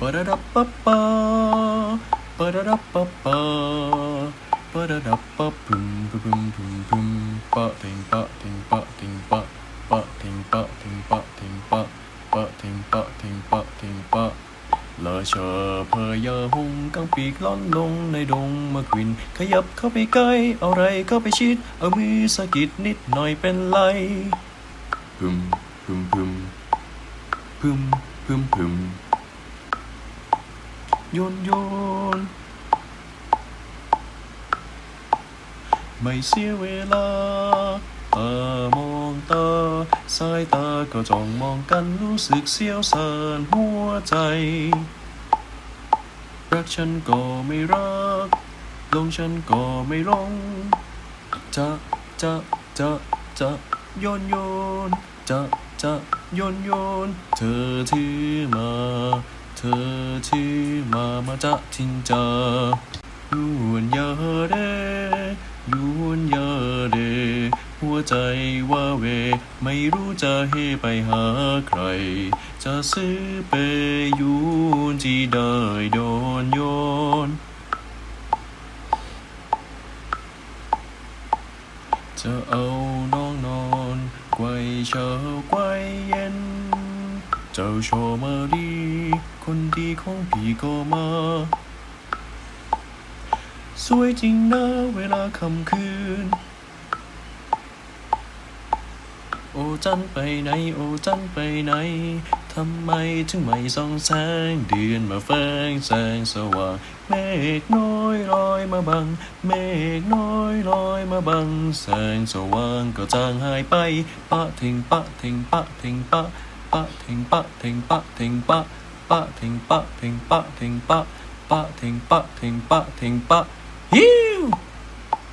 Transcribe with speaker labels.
Speaker 1: ปะระดับปะปะปะระดับปะปะปะระดับปะพึมพึมพึมพึมปะทิงปะทิงปะทิงปะปะทิงปะทิงปะทิงปะปะทิงปะทิงปะทิงปะราชาพญาหงกางปีกล่อนลงในดงมะขวิน ขยับเข้าไปใกล้เอาไรเข้าไปชิด เอามือสะกิดนิดหน่อยเป็นไรพึมพึมพึมพึมพึมพึม โยนโยน ไม่เสียเวลาตามองตา สายตาก็จ้องมองกันรู้สึกเสียวสานหัวใจ รักฉันก็ไม่รักลงฉันก็ไม่ลง จะจะจะจะโยนโยน จะจะโยนโยน เธอถือมา เธอถือมามาจะทิ้งจายูนยเดยูนยเดหัวใจว่าเว ไม่รู้จะให้ไปหาใคร จะซื้อไปยูนที่ได้โดนโยน จะเอาน้องนอนไกวเช้าไกวเย็น เจ้าโชมาดี คนดีของพี่ก็มา สวยจริงนะเวลาค่ำคืน โอจันไปไหน โอจันไปไหน ทำไมถึงไม่ส่องแสงเดือนมาแฝงแสงสว่าง เมฆน้อยลอยมาบัง เมฆน้อยลอยมาบัง แสงสว่างก็จางหายไป ปะทิ้งปะทิ้งปะทิ้งปะปะทิ้งปะทิ้งปะทิ้งปะ ปะทิ้งปะทิ้งปะทิ้งปะปะทิ้งปะทิ้งปะทิ้งปะฮิ